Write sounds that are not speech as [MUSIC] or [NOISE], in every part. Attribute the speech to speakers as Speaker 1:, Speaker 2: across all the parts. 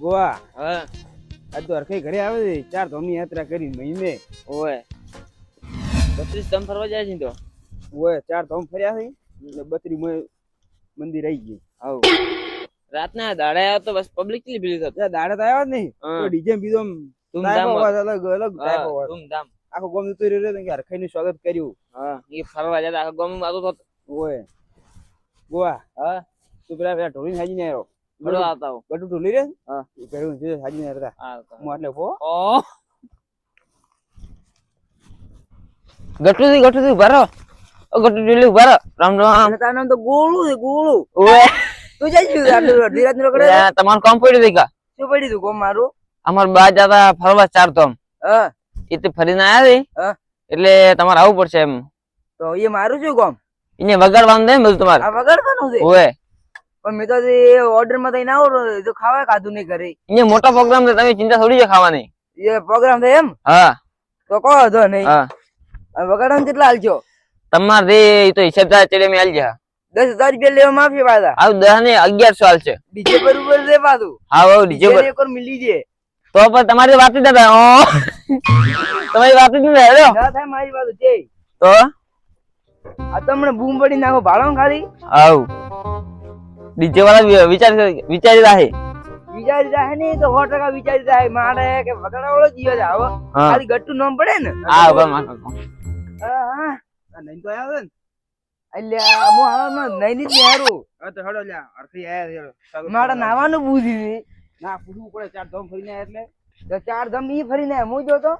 Speaker 1: ગોવા.
Speaker 2: હા.
Speaker 1: આજ તો હરખાઈ ઘરે આવે છે. ચાર ધામની યાત્રા કરી મહિને.
Speaker 2: ઓય. બત્રીસ ધામ ફરવા જાય છે તો?
Speaker 1: ઓય ચાર ધામ ફર્યા છે. એટલે બત્રી મંદિર આવી ગઈ
Speaker 2: આવ. રાતના દાડે આવ્યો તો બસ પબ્લિક કેટલી ભીડ થતી
Speaker 1: દાડે તો આવ્યા જ નહીં. તો ડીજે બીજો
Speaker 2: ધૂમધામ
Speaker 1: અલગ અલગ
Speaker 2: ધૂમધામ.
Speaker 1: આખો ગોમ જતો રહ્યો કે હરખાઈનું સ્વાગત કર્યું.
Speaker 2: હા એ ફરવા જતા આખો ગામમાં આવતો તો
Speaker 1: ઓય. ગોવા.
Speaker 2: હા.
Speaker 1: તું પેલા પેલા ઢોલીને હાજીને આવ્યો.
Speaker 2: બડો આવતા હો.
Speaker 1: ગટુ ઢોલી રે
Speaker 2: હા.
Speaker 1: એ પહેરું છે હાજીને આવ્યા
Speaker 2: આવતા
Speaker 1: હું એટલે ફો
Speaker 2: ઓ. ગટુથી ગટુથી ભરો ઓ ગટુ જોલી ભરો રામ રામ.
Speaker 1: તારું નામ તો ગોળું છે ગોળું.
Speaker 2: ઓય
Speaker 1: તું જાય છે આટલું ધીરજ નો કરે
Speaker 2: તમારું કામ પડ્યું દેખા
Speaker 1: શું પડી તું ગોમ મારું?
Speaker 2: અમાર બા જતા ફરવા ચાર તો
Speaker 1: હા.
Speaker 2: એ ફરીને આયા
Speaker 1: હા.
Speaker 2: એટલે તમારે આવવું પડશે એમ.
Speaker 1: તો એ મારું શું ગોમ
Speaker 2: એને વગાડવાનું દે ને બધું તમારે.
Speaker 1: વગાડવાનું છે?
Speaker 2: ઓય
Speaker 1: પણ મેં તો ઓર્ડરમાં થઈને આવો તો ખાવા ખાધું નહીં ઘરે.
Speaker 2: અહીંયા મોટો પ્રોગ્રામ છે તમે ચિંતા થોડી છે ખાવાની.
Speaker 1: એ પ્રોગ્રામ થાય એમ?
Speaker 2: હા.
Speaker 1: તો કહો હતો નહીં.
Speaker 2: હા.
Speaker 1: વગાડવાનું કેટલા હાલજો?
Speaker 2: તમારે તો હિસાબ થાય ચડે મેં હાલજે
Speaker 1: દસ હજાર રૂપિયા લેવા માફી પાછા.
Speaker 2: આવ દસ ને અગિયારસો હાલ છે
Speaker 1: ડીજે પર ઉપર દે પાછું.
Speaker 2: હા હા ડીજે પર.
Speaker 1: એક મિલી જે
Speaker 2: તો પણ તમારી વાત જ હતા તમારી વાત જ નથી હેલો.
Speaker 1: ના થાય મારી વાત છે
Speaker 2: તો?
Speaker 1: આ તમને બૂમ પડી નાખો ભાડો ખાલી.
Speaker 2: આવ. ડીજે વાળા વિચાર વિચારી રાહે.
Speaker 1: વિચારી જાય ને તો સો ટકા વિચારી જાય મારે કે વગાડાવાળો જીવો છે. આવો. ખાલી ગટ્ટુ નામ પડે ને.
Speaker 2: હા ઊભા માં
Speaker 1: હા, હા. નહીં તો આયા ને. અલ્યા નહીં જ હા તો હડો લ્યા અરખી આયા મારા નાવાનું પૂછી છે. ના પૂછવું પડે ચાર ધમ ફરીને એટલે. તો ચાર ધમ ઈ ફરીને. હું જોતો.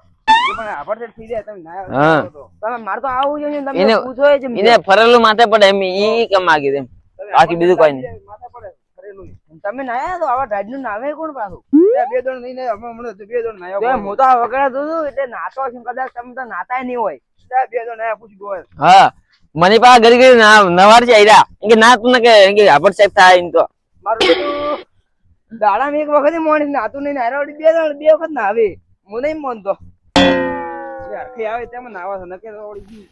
Speaker 1: આવ્યો મારે
Speaker 2: એને-
Speaker 1: જ
Speaker 2: ફરેલું માથે પડે એમ ઈ કેમ માગી દે બાકી બીજું કઈ નહીં.
Speaker 1: તમે નાયા તો આવા ઢાઢનું નામે કોણ પાછું? બે દોડ નહીં અમે હમણાં તો બે દોડ નાયા હું તો આ વગડા એટલે નાતો છું કદાચ તમે તો નાતા નહીં હોય. બે દોડ નાયા પૂછી ગયો
Speaker 2: હા મને પા ઘરે ઘરે ના- નવાર છે આયરા. કે ના તું ને કે કે આપડ સાહેબ થાય એમ તો.
Speaker 1: મારું દાડા એક વખત મોણી નાતું નહીં નાયરા બે બે વખત ના આવે હું નહીં માનતો. આવે તેમાં નાવા છે. નકે તો વળી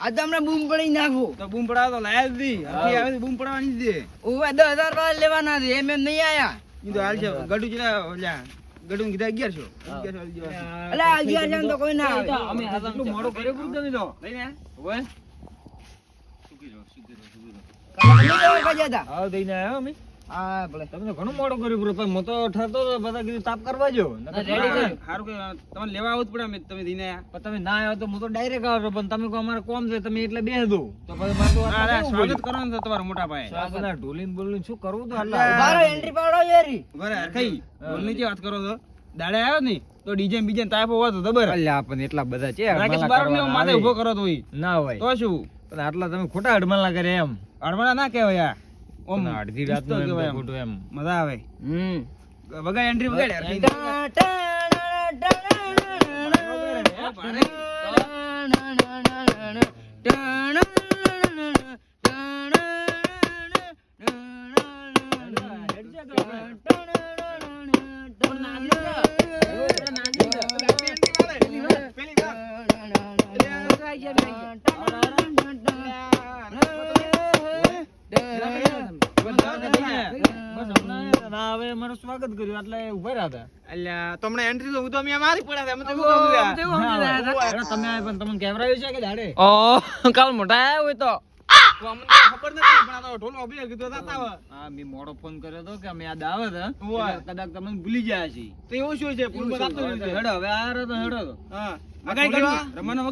Speaker 3: આ તો બૂમ પડી નાખું.
Speaker 1: તો બૂમ પડાવો તો લાયા જ નહીં હરખી આવે તો બૂમ પડાવવાની જ છે
Speaker 3: ઓવે દસ રૂપિયા લેવાના છે એમ એમ નહીં આયા.
Speaker 1: ઈ તો હાલ છે ગડુ જેલા ઓલ્યા ગડુ કીધા અગિયારસો અગિયારસો આલી દેવા.
Speaker 3: એટલે અગિયાર જણ તો કોઈ ના આવે.
Speaker 2: અમે
Speaker 1: મોડું કર્યું તમે તો લઈને
Speaker 2: ઓય
Speaker 3: નહીં. લેવા કજ્યા તા.
Speaker 1: હા દઈને આવ્યો અમે.
Speaker 3: હા ભલે.
Speaker 1: તમે ઘણું મોડું કર્યું પૂરું પણ હું તો ઠરતો બધા કીધું તાપ કરવા જો. સારું કે તમને લેવા આવું જ પડે અમે તમે દીને તમે ના આવ્યો તો હું તો ડાયરેક્ટ આવ્યો પણ તમે કહો અમારે કોમ છે તમે એટલે બે દો તો પછી મારે સ્વાગત કરવાનું છે તમારા મોટા ભાઈ બધા ઢોલીને બોલીને શું કરવું તો?
Speaker 3: બારો એન્ટ્રી પાડો યારી
Speaker 1: બરાબર કઈ બોલની જે વાત કરો છો? દાડે આવ્યો ને તો ડીજે બીજે તાપ હોવા તો દબર.
Speaker 4: અલ્યા પણ એટલા બધા છે
Speaker 1: રાકેશ બારોટ ને માથે ઊભો કરો તો
Speaker 4: ના હોય.
Speaker 1: તો શું?
Speaker 4: પણ આટલા તમે ખોટા અડમલા કરે એમ.
Speaker 1: અડમલા ના કહેવાય યાર ઓમ
Speaker 4: અડધી
Speaker 1: રાતનું એમ.
Speaker 4: ખોટું એમ
Speaker 1: મજા આવે
Speaker 2: હમ
Speaker 1: વગાડ એન્ટ્રી વગાડ યાર.
Speaker 3: ટા, ટા, ટા,
Speaker 4: ના સ્વાગત કર્યું એટલે ઊભા રહ્યા હતા
Speaker 1: અલ્યા તો એન્ટ્રી
Speaker 4: તમને કેવરાયું છે
Speaker 2: કાલ મોટા હોય તો
Speaker 1: ખબર નથી પણ કીધું હતા
Speaker 4: મોડો ફોન કર્યો તો કે અમે યાદ આવે હે કદાચ તમને ભૂલી ગયા છે
Speaker 1: તો એવું શું છે ફોનમાં આપતો
Speaker 4: હેડો. હવે
Speaker 1: હા. રમવાનો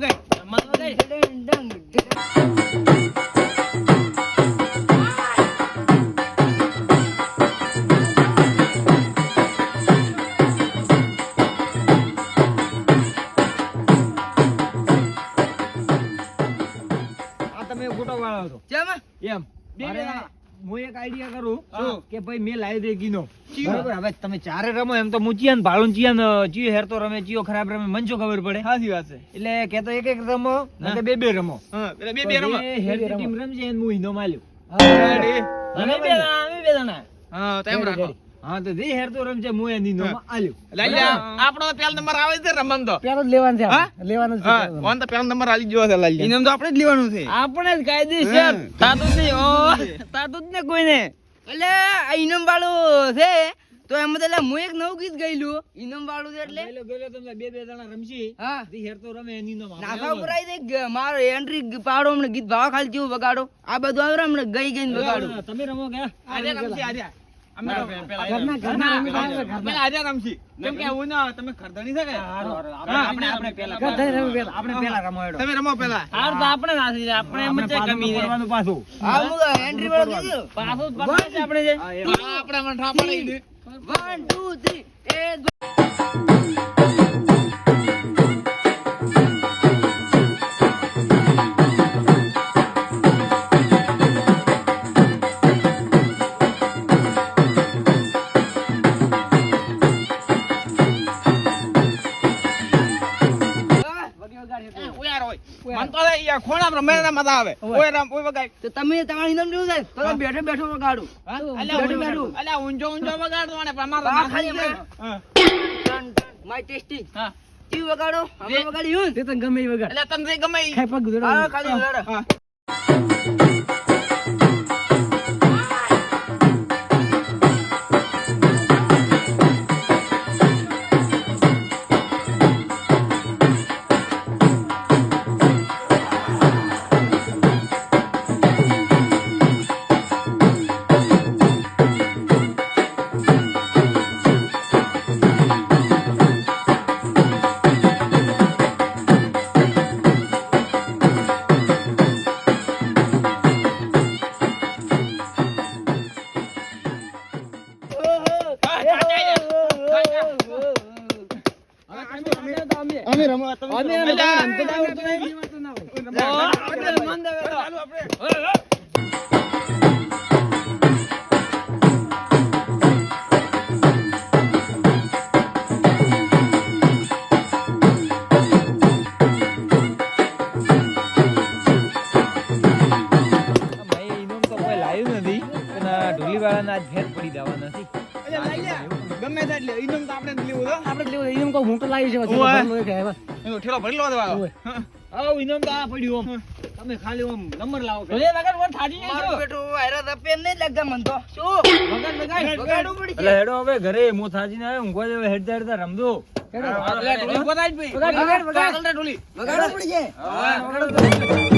Speaker 4: આ તમે ગોટો વાળો હતો
Speaker 3: ચમ?
Speaker 4: એમ.
Speaker 1: બે.
Speaker 4: હું એક આઈડિયા કરું કે ભાઈ મેં લાવી દે ગીનો બરાબર? હવે તમે ચારે રમો એમ તો હું ચિયાન ભાળું ચિયાન ચિયો હેરતો રમે ચિયો ખરાબ રમે મન શું ખબર પડે?
Speaker 1: સાચી વાત છે.
Speaker 4: એટલે કે તો એક એક રમો. એટલે બે બે રમો.
Speaker 1: બે બે રમો.
Speaker 4: હેરતી ટીમ રમજે એને હું ઈનો માલ્યો. અમે બે જણા અમે બે જણા.
Speaker 1: હા તો એમ રાખો.
Speaker 4: હા તો જે હેરતો રમશે હું એને ઈનો આલ્યો
Speaker 1: લઈ આપણો પહેલો નંબર આવે છે રમન તો.
Speaker 3: પેલો જ લેવાનું છે લેવાનો છે
Speaker 1: હા ઓન તો પહેલો નંબર આલી ગયો છે લઈ લે ઇનામ તો આપણે જ લેવાનું છે.
Speaker 2: આપણે જ કાયદેસર. તાતું નહીં ઓ જ ને કોઈને.
Speaker 3: એટલે આ ઇનામ વાળું છે તો એમ તો એટલે હું એક નવું ગીત ગયેલું. ઇનામ વાળું છે એટલે?
Speaker 4: ગયેલો ગયેલો તમે બે બે જણા રમશી.
Speaker 3: હા.
Speaker 4: દી હેર તો રમે એની નો
Speaker 3: નાખા ઉપર આવી દે મારો એન્ટ્રી પાડો હમણાં ગીત ભાવ ખાલી જેવું વગાડો? આ બધું આવે હમણાં ગઈ ગઈ વગાડો.
Speaker 4: તમે રમો કે?
Speaker 5: આજે રમશી આજે. અમે
Speaker 3: ઘરના- ઘરના રમી
Speaker 5: આજે રમશી. કેમ કે હું ના તમે ખરદણી છે કે?
Speaker 4: આપણે આપણે પેલા આપણે પેલા. રમો
Speaker 5: તમે રમો પેલા.
Speaker 2: હાર તો આપણે નાસી આપણે એમ જ
Speaker 4: પાછું
Speaker 2: કમી
Speaker 4: પડવાનું પાછું.
Speaker 3: હા? એન્ટ્રી વાળું કીધું
Speaker 2: પાછું પકડે આપણે જે.
Speaker 5: આપણે મને ઠા પડી દે
Speaker 3: વન એ
Speaker 5: રમે ના મજા આવે. ઓય. રમ ઓય વગાય
Speaker 3: તો તમે તમારું ઇનામ લેવું છે તો બેઠો બેઠો વગાડો. બેઠો બેઠો.
Speaker 5: અલ્યા અને
Speaker 3: ખાલી માય
Speaker 5: હા.
Speaker 3: ઈ વગાડો? અમે વગાડ્યું તે તને ગમે વગાડ.
Speaker 5: એટલે તમને ગમે ઈ.
Speaker 3: હા ખાલી વગાડો
Speaker 5: ગમે તે એટલે ઈનામ તો આપણે જ લેવું હો.
Speaker 3: આપણે લેવું ઇનામ કો હું તો લાવી છે
Speaker 5: ઓય. એનો ઠેલો ભરી લો દેવા
Speaker 4: આવ ઇનામ તો આ પડ્યું ઓમ તમે ખાલી ઓમ નંબર લાવો કે
Speaker 3: મારું બેટું હારા પેન નહીં લાગતા મન તો. શું? વગાડ વગાડ વગાડવું પડી
Speaker 4: એટલે હેડો હવે ઘરે મો થાજીને આવ્યો ઊંઘવા જેવો હેડતા હેડતા રમજો.
Speaker 5: એટલે ટોલી જ ભઈ.
Speaker 3: વગાડ વગાડ વગાડ.
Speaker 5: પડી જાય
Speaker 3: હા પડશે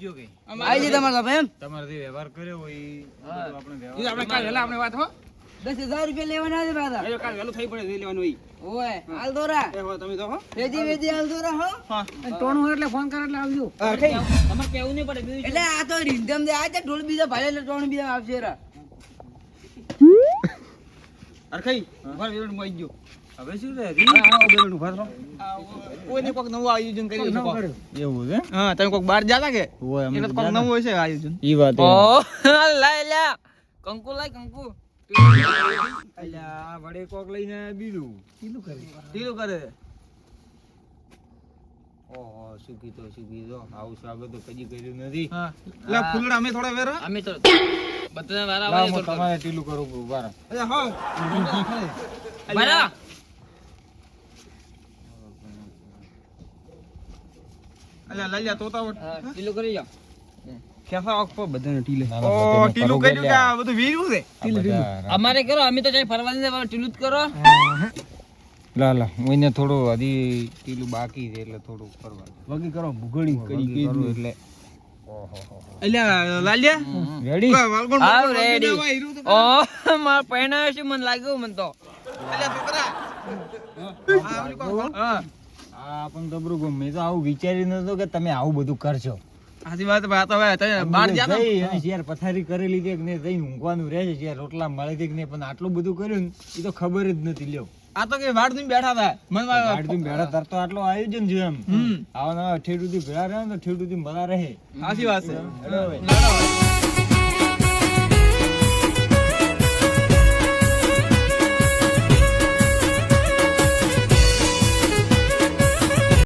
Speaker 4: ગયો કે?
Speaker 3: આવી જી તમારા ભાઈ એમ?
Speaker 4: તમારાથી વ્યવહાર કર્યો હોય આપણે વ્યવહાર
Speaker 5: આપણે કાલ આપણે વાત હો.
Speaker 3: દસ હજાર રૂપિયા લેવાના છે દાદા
Speaker 5: એ કાલ વેલું થઈ પડે લેવાનું હોય
Speaker 3: ઓય હાલ દોરા.
Speaker 5: એ હો તમે તો હો.
Speaker 3: વેજી વેજી હાલ દોરા હો.
Speaker 5: હા.
Speaker 3: ટોણું એટલે ફોન કર એટલે આવજો.
Speaker 2: તમારે કેવું નહીં પડે બીજું
Speaker 3: એટલે આ તો રિંધમ દે આ છે ઢોલ બીજા ભાઈ એટલે ટોણ બીજા આવશે રા.
Speaker 5: અરે કઈ ઊભા રહો, હું ગયો.
Speaker 4: હવે શું રે
Speaker 5: કોઈને કોક નવું આયોજન કર્યું છે
Speaker 4: એવું છે?
Speaker 5: હા તમે કોક બહાર જાતા કે? એટલે કોક નવું હશે આયોજન.
Speaker 4: ઈ વાત
Speaker 2: ઓ [LAUGHS] લાય લ્યા. કંકુ લાય કંકુ.
Speaker 4: અલ્યા વડે કોક લઈને બીજું
Speaker 5: ઢીલું કરે. છે.
Speaker 4: ઓહો શું કીધો શું કીધો? આવું સ્વાગત તો કદી કર્યું નથી.
Speaker 5: હા. ફૂલડા અમે થોડા વેરો?
Speaker 2: અમે તો બધા વારા વારા
Speaker 4: તમારે ટીલું કરું
Speaker 5: અરે હા. અલ્યા લઈ જા તોતા વટ.
Speaker 2: હા, ઢીલું કરી જાઓ
Speaker 5: ખેસા આંખ પર બધાને ટીલે.
Speaker 4: ના, ના,
Speaker 5: ઓ ટીલું કર્યું કે આ બધું વીર્યું છે?
Speaker 2: અમારે કરો અમે તો જાય ફરવા દે ઢીલું જ કરો.
Speaker 4: લા લા કોઈને થોડું હજી ટીલું બાકી છે એટલે થોડું ફરવા.
Speaker 5: વગી કરો ભૂગળી
Speaker 4: વગી કરું એટલે.
Speaker 5: અલ્યા લાલ્યા?
Speaker 4: રેડી
Speaker 5: હીરું તો
Speaker 2: ઓ માર પહેણાયો છે મને લાગ્યું મને તો.
Speaker 5: અલ્યા છોકરા.
Speaker 4: આ પણ ગબરું ગમ મેં તો આવું વિચારી નતો કે તમે આવું બધું કરશો.
Speaker 5: સાચી વાત વાત હવે તમે બહાર
Speaker 4: અને શેર પથારી કરેલી છે કે નહીં જઈને ઊંઘવાનું રહે છે. શેર રોટલા મળે છે કે નહીં પણ આટલું બધું કર્યું ને એ તો ખબર જ નથી લ્યો.
Speaker 5: આ તો કે વાડ ધોઈને બેઠા હતા. મને
Speaker 4: બેઠા તર તો આટલો આયોજન છે એમ. આવા નવા ઠેઠથી ભેળા રહે ને તો ઠેઠથી મળા રહે.
Speaker 5: સાચી વાત છે.